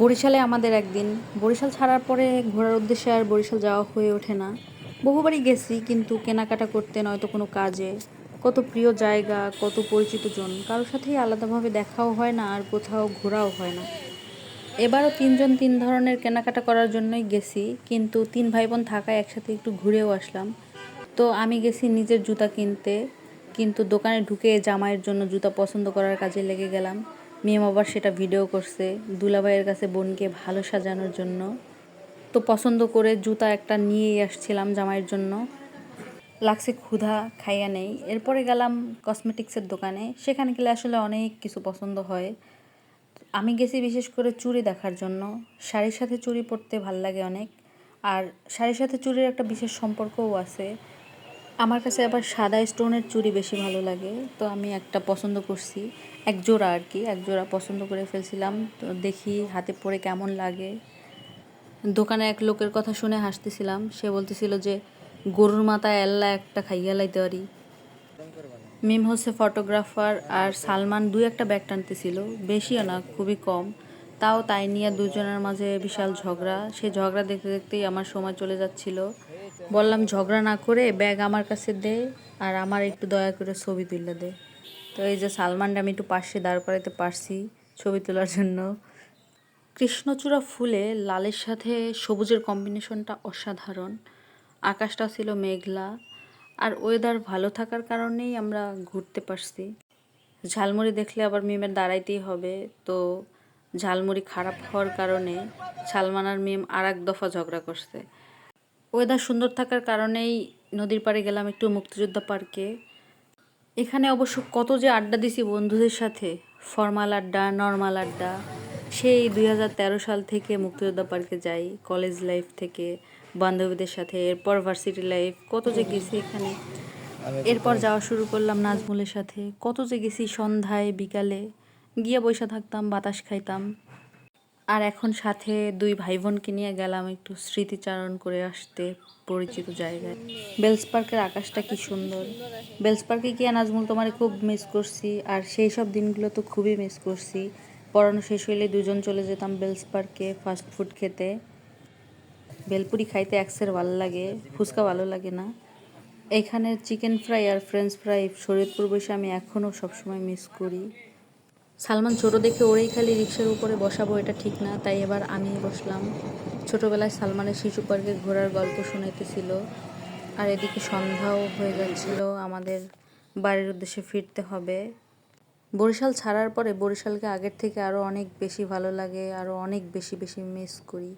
বরিশালে আমাদের একদিন। বরিশাল ছাড়ার পরে ঘোরার উদ্দেশ্যে আর বরিশাল যাওয়া হয়ে ওঠে না। বহুবারই গেছি, কিন্তু কেনাকাটা করতে নয়তো কোনো কাজে। কত প্রিয় জায়গা, কত পরিচিত জন, কারোর সাথেই আলাদাভাবে দেখাও হয় না আর কোথাও ঘোরাও হয় না। এবারও তিনজন তিন ধরনের কেনাকাটা করার জন্যই গেছি, কিন্তু তিন ভাই বোন থাকায় একসাথে একটু ঘুরেও আসলাম। তো আমি গেছি নিজের জুতা কিনতে, কিন্তু দোকানে ঢুকে জামাইয়ের জন্য জুতা পছন্দ করার কাজে লেগে গেলাম। মেম আবার সেটা ভিডিও করছে দুলাভাইয়ের কাছে বোনকে ভালো সাজানোর জন্য। তো পছন্দ করে জুতা একটা নিয়েই আসছিলাম জামাইয়ের জন্য। লাগছে ক্ষুধা, খাইয়া নেই। এরপরে গেলাম কসমেটিক্সের দোকানে। সেখানে গেলে আসলে অনেক কিছু পছন্দ হয়। আমি গেছি বিশেষ করে চুড়ি দেখার জন্য। শাড়ির সাথে চুড়ি পরতে ভালো লাগে অনেক। আর শাড়ির সাথে চুড়ির একটা বিশেষ সম্পর্কও আছে। আমার কাছে আবার সাদা স্টোনের চুড়ি বেশি ভালো লাগে, তো আমি একটা পছন্দ করছি, এক জোড়া আর কি, এক জোড়া পছন্দ করে ফেলছিলাম, তো দেখি হাতে পরে কেমন লাগে। দোকানে এক লোকের কথা শুনে হাসতেছিলাম, সে বলতেছিল যে, গরুর মাথায় এল্লা একটা খাইয়া লাইতে পারি। মিম হচ্ছে ফটোগ্রাফার আর সালমান দুই একটা ব্যাগ টানতেছিল, বেশিও না, খুবই কম। তাও তাই নিয়ে দুজনের মাঝে বিশাল ঝগড়া। সেই ঝগড়া দেখতে দেখতেই আমার সময় চলে যাচ্ছিল। বললাম, ঝগড়া না করে ব্যাগ আমার কাছে দে আর আমার একটু দয়া করে ছবি তুলে দে। তো এই যে সালমানটা আমি একটু পাশে দাঁড় করাইতে পারছি ছবি তোলার জন্য। কৃষ্ণচূড়া ফুলে লালের সাথে সবুজের কম্বিনেশনটা অসাধারণ। আকাশটা ছিল মেঘলা আর ওয়েদার ভালো থাকার কারণেই আমরা ঘুরতে পারছি। ঝালমুড়ি দেখলে আবার মিমের দাঁড়াইতেই হবে। তো ঝালমুড়ি খারাপ হওয়ার কারণে সালমান আর মিম আর এক দফা ঝগড়া করছে। ওয়েদার সুন্দর থাকার কারণেই নদীর পাড়ে গেলাম একটু মুক্তিযোদ্ধা পার্কে। এখানে অবশ্য কত যে আড্ডা দিছি বন্ধুদের সাথে ফর্মাল আড্ডা নর্মাল আড্ডা সেই দুই হাজার তেরো সাল থেকে মুক্তিযোদ্ধা পার্কে যাই কলেজ লাইফ থেকে বান্ধবীদের সাথে এরপর ভার্সিটি লাইফ কত যে গেছি এখানে। এরপর যাওয়া শুরু করলাম নাজমুলের সাথে কত যে গেছি সন্ধ্যায় বিকালে। গিয়ে বসে থাকতাম, বাতাস খাইতাম। আর এখন সাথে দুই ভাই বোনকে নিয়ে গেলাম একটু স্মৃতিচারণ করে আসতে পরিচিত জায়গায়। বেলস পার্কের আকাশটা কি সুন্দর। বেলস পার্কে গিয়ে নাজমুল তোমার খুব মিস করছি, আর সেই সব দিনগুলো তো খুবই মিস করছি। পড়ানো শেষ হইলে দুজন চলে যেতাম বেলস পার্কে ফাস্ট ফুড খেতে। বেলপুরি খাইতে একসের ভালো লাগে, ফুচকা ভালো লাগে না। এখানে চিকেন ফ্রাই আর ফ্রেঞ্চ ফ্রাই শরীয়তপুর বসে আমি এখনও সবসময় মিস করি। সালমান, ছোট দেখে ওরেই খালি রিক্সার উপরে বসাবো, এটা ঠিক না। তাই এবার আমি বসলাম। ছোটোবেলায় সালমানের শিশু পার্কে ঘোরার গল্প শুনাইতেছিল। আর এদিকে সন্ধ্যাও হয়ে যাচ্ছিল, আমাদের বাড়ির উদ্দেশ্যে ফিরতে হবে। বরিশাল ছাড়ার পরে বরিশালকে আগের থেকে আরও অনেক বেশি ভালো লাগে আরও অনেক বেশি বেশি মিস করি।